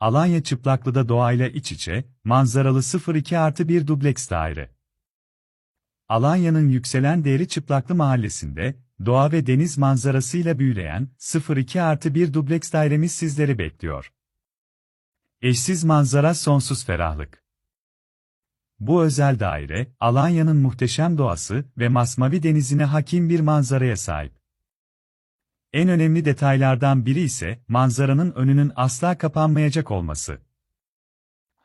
Alanya Çıplaklı'da doğayla iç içe, manzaralı 02 artı 1 dubleks daire. Alanya'nın yükselen değeri Çıplaklı mahallesinde, doğa ve deniz manzarasıyla büyüleyen 02 artı 1 dubleks dairemiz sizleri bekliyor. Eşsiz manzara sonsuz ferahlık. Bu özel daire, Alanya'nın muhteşem doğası ve masmavi denizine hakim bir manzaraya sahip. En önemli detaylardan biri ise manzaranın önünün asla kapanmayacak olması.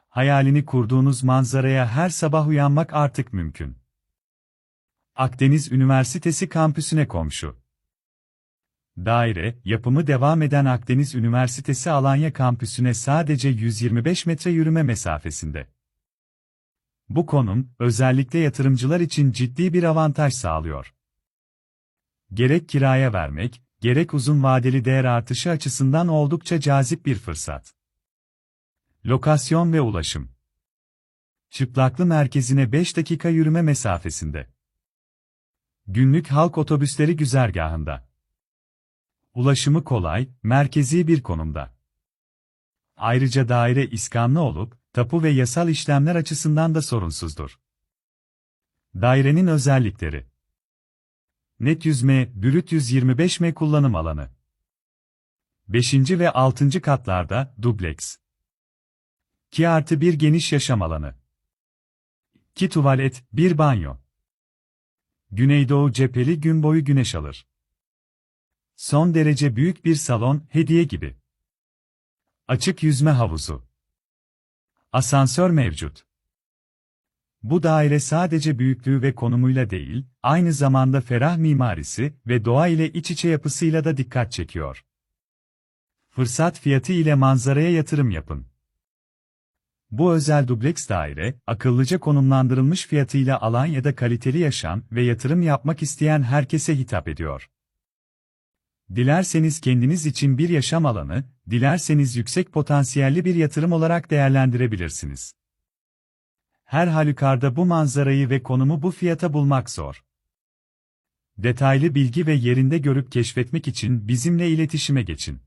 Hayalini kurduğunuz manzaraya her sabah uyanmak artık mümkün. Akdeniz Üniversitesi kampüsüne komşu. Daire, yapımı devam eden Akdeniz Üniversitesi Alanya kampüsüne sadece 125 metre yürüme mesafesinde. Bu konum, özellikle yatırımcılar için ciddi bir avantaj sağlıyor. Gerek kiraya vermek, gerek uzun vadeli değer artışı açısından oldukça cazip bir fırsat. Lokasyon ve ulaşım Çıplaklı merkezine 5 dakika yürüme mesafesinde. Günlük halk otobüsleri güzergahında. Ulaşımı kolay, merkezi bir konumda. Ayrıca daire iskanlı olup, tapu ve yasal işlemler açısından da sorunsuzdur. Dairenin özellikleri Net 100M, Brüt 125M kullanım alanı. 5. ve 6. katlarda, dubleks. 2 artı 1 geniş yaşam alanı. 2 tuvalet, 1 banyo. Güneydoğu cepheli gün boyu güneş alır. Son derece büyük bir salon, hediye gibi. Açık yüzme havuzu. Asansör mevcut. Bu daire sadece büyüklüğü ve konumuyla değil, aynı zamanda ferah mimarisi ve doğa ile iç içe yapısıyla da dikkat çekiyor. Fırsat fiyatı ile manzaraya yatırım yapın. Bu özel dubleks daire, akıllıca konumlandırılmış fiyatıyla Alanya'da kaliteli yaşam ve yatırım yapmak isteyen herkese hitap ediyor. Dilerseniz kendiniz için bir yaşam alanı, dilerseniz yüksek potansiyelli bir yatırım olarak değerlendirebilirsiniz. Her halükarda bu manzarayı ve konumu bu fiyata bulmak zor. Detaylı bilgi ve yerinde görüp keşfetmek için bizimle iletişime geçin.